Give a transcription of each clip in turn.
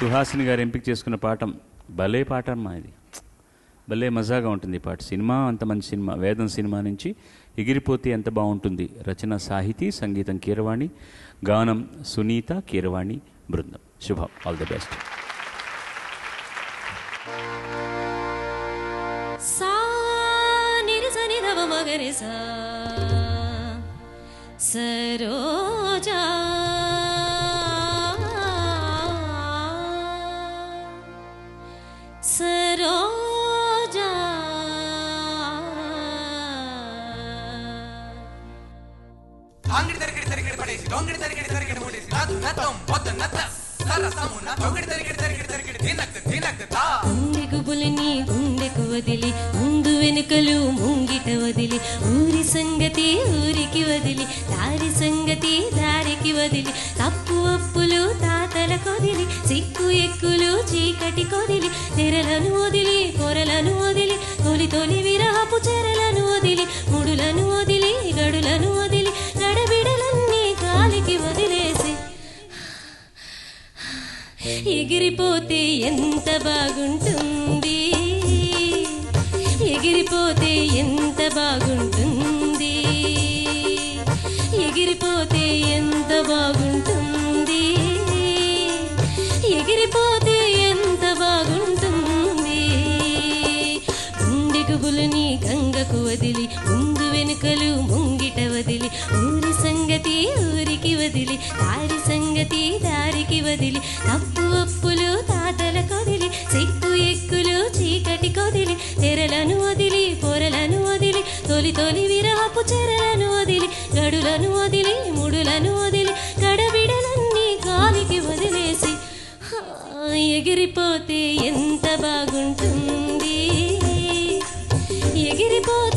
సుహాసిని గారు ఎంపిక చేసుకున్న పాఠం భలే పాట అమ్మా ఇది. భలే మజాగా ఉంటుంది ఈ పాట. సినిమా అంత మంచి సినిమా. వేదం సినిమా నుంచి ఎగిరిపోతే ఎంత బాగుంటుంది? రచన సాహితీ సంగీతం కీరవాణి గానం సునీత కీరవాణి బృందం. శుభం. All the best. సా సరోజా సరోజా. అంగడి తరిగిడి తరిగిడి పడేసి దొంగడి తరిగిడి తరిగిడి మూడేసి నాదు నత్తం మొత్తం నత్త సరసమున దొంగడి తరిగిడి తరిగిడి తరిగిడి దీనక్త దీనక్త తా గుండెకు బులిని గుండెకు వదిలి ముందు వెనుకలు ముంగిట వదిలి ఊరి సంగతి ఊరికి వదిలి దారి సంగతి దారికి వదిలి తప్పు అప్పులు తాతల కొదిలి సిక్కు ఎక్కులు చీకటి కొదిలి తెరలను వదిలి కొరలను వదిలి తొలి తొలి విరహపు చెరలను వదిలి ముడులను వదిలి గడులను వదిలి గడబిడలన్నీ గాలికి వదిలేసి. ఎగిరిపోతే ఎంత బాగుంటుంది? ఎగిరిపోతే ఎంత బాగుంటుంది? ఎగిరిపోతే ఎంత బాగుంటుంది? ఎగిరిపోతే గుండెకు గంగకు వదిలి ముందు వెనుకలు ముంగిట వదిలి ఊరి సంగతి ఊరికి వదిలి దారి సంగతి దారికి వదిలి తప్పు అప్పులు తాతల కొదిలి సిక్కు ఎక్కులు చీకటి కొదిలి తెరలను వదిలి పొరలను వదిలి తొలి తొలి విరహపు చెరలను వదిలి గడులను వదిలి ముడులను వదిలి గడబిడలన్నీ గాలికి వదిలేసి ఎగిరిపోతే ఎంత బాగుంటుంది. ఎగిరిపోతే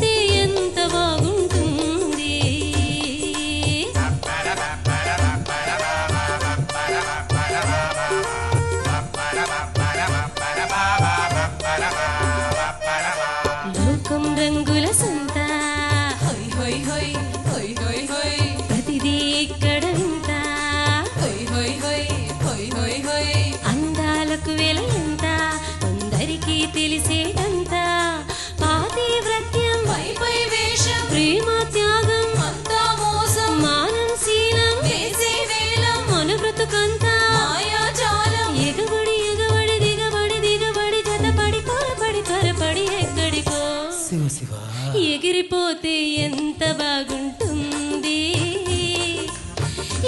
ఎగిరిపోతే ఎంత బాగుంటుంది?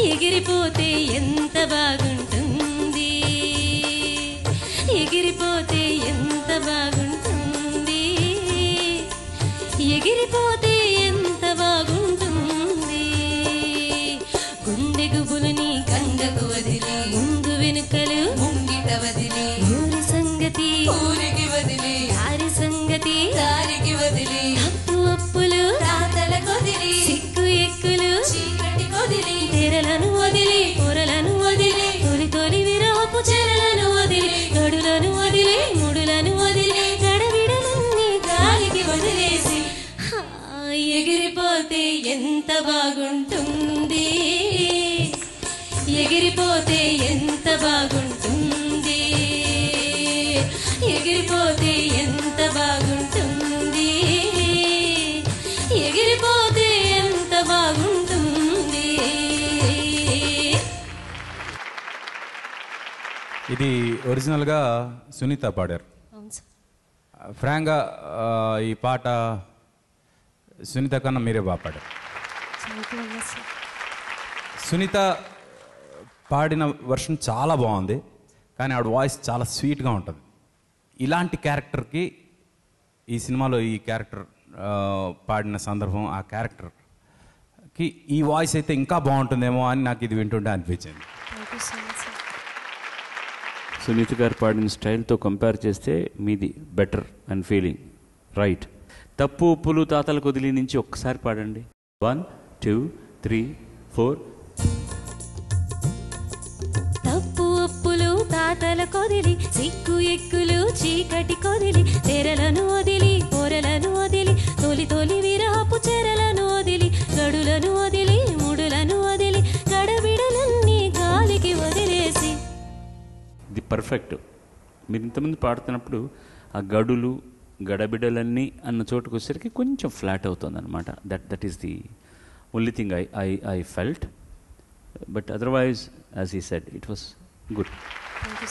ఎగిరిపోతే ఎంత బాగుంటుంది? ఎగిరిపోతే ఎంత బాగుంటుంది? ఎగిరిపోతే ఎంత బాగుంటుంది? ఎగిరిపోతే ఎంత బాగుంటుంది? ఎగిరిపోతే ఎంత బాగుంటుంది? ఎగిరిపోతే ఎంత బాగుంటుంది? ఇది ఒరిజినల్గా సునీత పాడారు. ఫ్రాంక్గా ఈ పాట సునీత కన్నా మీరే బాగా పాడారు సునీత పాడిన వర్షన్ చాలా బాగుంది కానీ ఆవిడ వాయిస్ చాలా స్వీట్గా ఉంటుంది. ఇలాంటి క్యారెక్టర్కి ఈ సినిమాలో ఈ క్యారెక్టర్ పాడిన సందర్భం ఆ క్యారెక్టర్కి ఈ వాయిస్ అయితే ఇంకా బాగుంటుందేమో అని నాకు ఇది వింటుంటే అనిపించింది. సునీత గారు పాడిన స్టైల్తో కంపేర్ చేస్తే మీది బెటర్ అండ్ ఫీలింగ్ రైట్? తప్పు ఉప్పులు తాతల కొదిలి నుంచి ఒక్కసారి పాడండి. వన్ టూ త్రీ ఫోర్ తప్పు ఒప్పులు తాతల కొదిలి సిక్కు ఎక్కులు చీకటి కొదిలి తెరలను వదిలి పొరలను వదిలి తొలి తొలి విరహపు చెరలను వదిలి గడులను వదిలి ముడులను వదిలి గడబిడలన్నీ గాలికి వదిలేసి. ఇది పర్ఫెక్ట్ మీరు ఇంతమంది పాడుతున్నప్పుడు ఆ గడులు గడబిడలన్నీ అన్న చోటుకు వచ్చేసరికి కొంచెం ఫ్లాట్ అవుతుంది అనమాట that that is the only thing I I I felt but otherwise as I said it was good